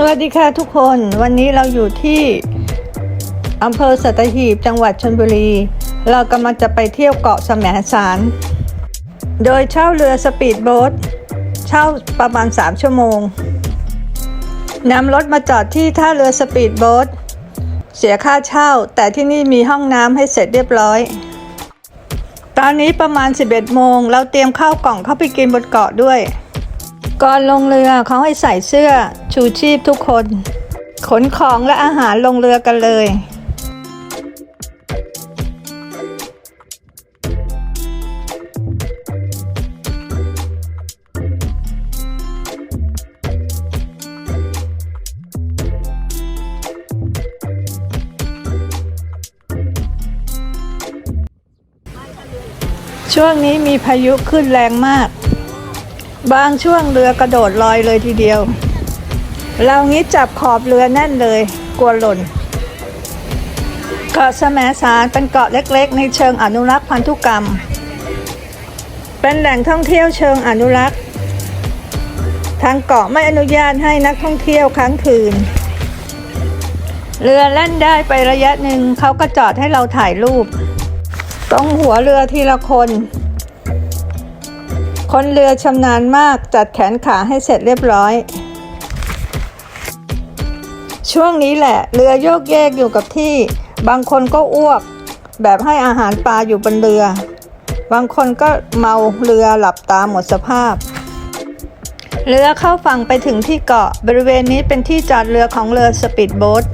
สวัสดีค่ะทุกคนวันนี้เราอยู่ที่อำเภอสัตหีบจังหวัดชลบุรี เรากำลังจะไปเที่ยวเกาะแสมสาร โดยเช่าเรือสปีดโบ๊ทเช่าประมาณ 3 ชั่วโมงนำรถมาจอดที่ท่าเรือสปีดโบ๊ทเสียค่าเช่า แต่ที่นี่มีห้องน้ำให้เสร็จเรียบร้อย ตอนนี้ประมาณ 11 โมง เราเตรียมข้าวกล่องเข้าไปกินบนเกาะด้วย ก่อนลงเรือเขาให้ใส่เสื้อชูชีพทุกคน ขนของและอาหารลงเรือกันเลย ช่วงนี้มีพายุขึ้นแรงมาก บางช่วงเรือกระโดดลอยเลยทีเดียว เรางี้จับขอบเรือแน่นเลย กลัวหล่น เกาะแสมสารเป็นเกาะเล็กๆ ในเชิงอนุรักษ์พันธุกรรม เป็นแหล่งท่องเที่ยวเชิงอนุรักษ์ทางเกาะไม่อนุญาตให้นักท่องเที่ยวค้างคืน เรือแล่นได้ไประยะหนึ่งเขาก็จอดให้เราถ่ายรูปตรงหัวเรือทีละคน คนเรือชำนาญมากจัดแขนขาให้เสร็จเรียบร้อย ช่วงนี้แหละ เรือโยกเยกอยู่กับที่ บางคนก็อ้วก แบบให้อาหารปลาอยู่บนเรือ บางคนก็เมาเรือหลับตาหมดสภาพ เรือเข้าฝั่งไปถึงที่เกาะบริเวณนี้เป็นที่จอดเรือของเรือสปีดโบ๊ท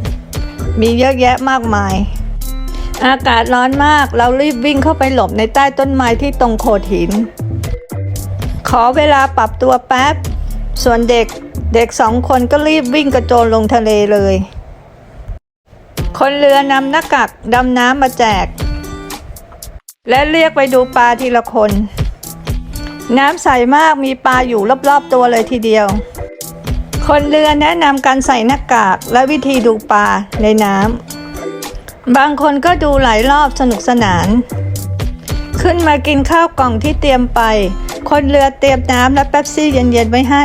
มีเยอะแยะมากมาย อากาศร้อนมากเรารีบวิ่งเข้าไปหลบในใต้ต้นไม้ที่ตรงโขดหิน อเวลาปรับตัวแป๊บ ส่วนเด็กเด็กสองคนก็รีบวิ่งกระโจนลงทะเลเลย คนเรือนำหน้ากากดำน้ำมาแจก และเรียกไปดูปลาทีละคน น้ำใสมากมีปลาอยู่รอบๆตัวเลยทีเดียว คนเรือแนะนำการใส่หน้ากากและวิธีดูปลาในน้ำบางคนก็ดูหลายรอบสนุกสนาน ขึ้นมากินข้าวกล่องที่เตรียมไป คนเรือเตรียมน้ำและแป๊บซี่เย็นๆไว้ให้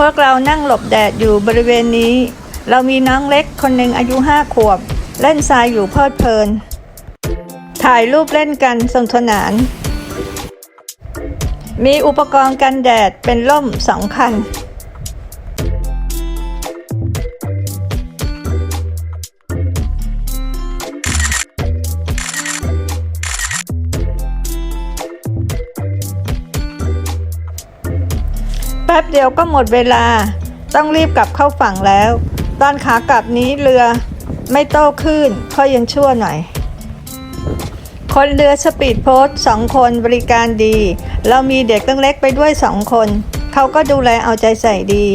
พวกเรานั่งหลบแดดอยู่บริเวณนี้ เรามีน้องเล็กคนหนึ่งอายุห้าขวบ เล่นทรายอยู่เพลิดเพลิน ถ่ายรูปเล่นกันสนุกสนาน มีอุปกรณ์กันแดดเป็นล่มสองคัน ป๊บเดียวก็หมดเวลา ต้องรีบกลับเข้าฝั่งแล้ว ตอนขากลับนี้เรือไม่โต้คลื่นค่อยยังชั่วหน่อย คนเรือสปีดโพสสองคนบริการดี เรามีเด็กตั้งเล็กไปด้วยสองคน เขาก็ดูแลเอาใจใส่ดี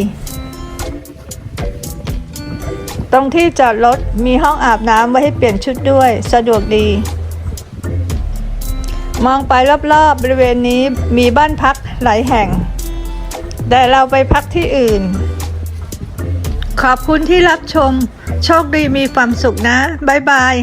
ตรงที่จอดรถมีห้องอาบน้ำไว้ให้เปลี่ยนชุดด้วย สะดวกดี มองไปรอบๆบริเวณนี้มีบ้านพักหลายแห่ง แต่เราไปพักที่อื่น ขอบคุณที่รับชม โชคดีมีความสุขนะ บ๊ายบาย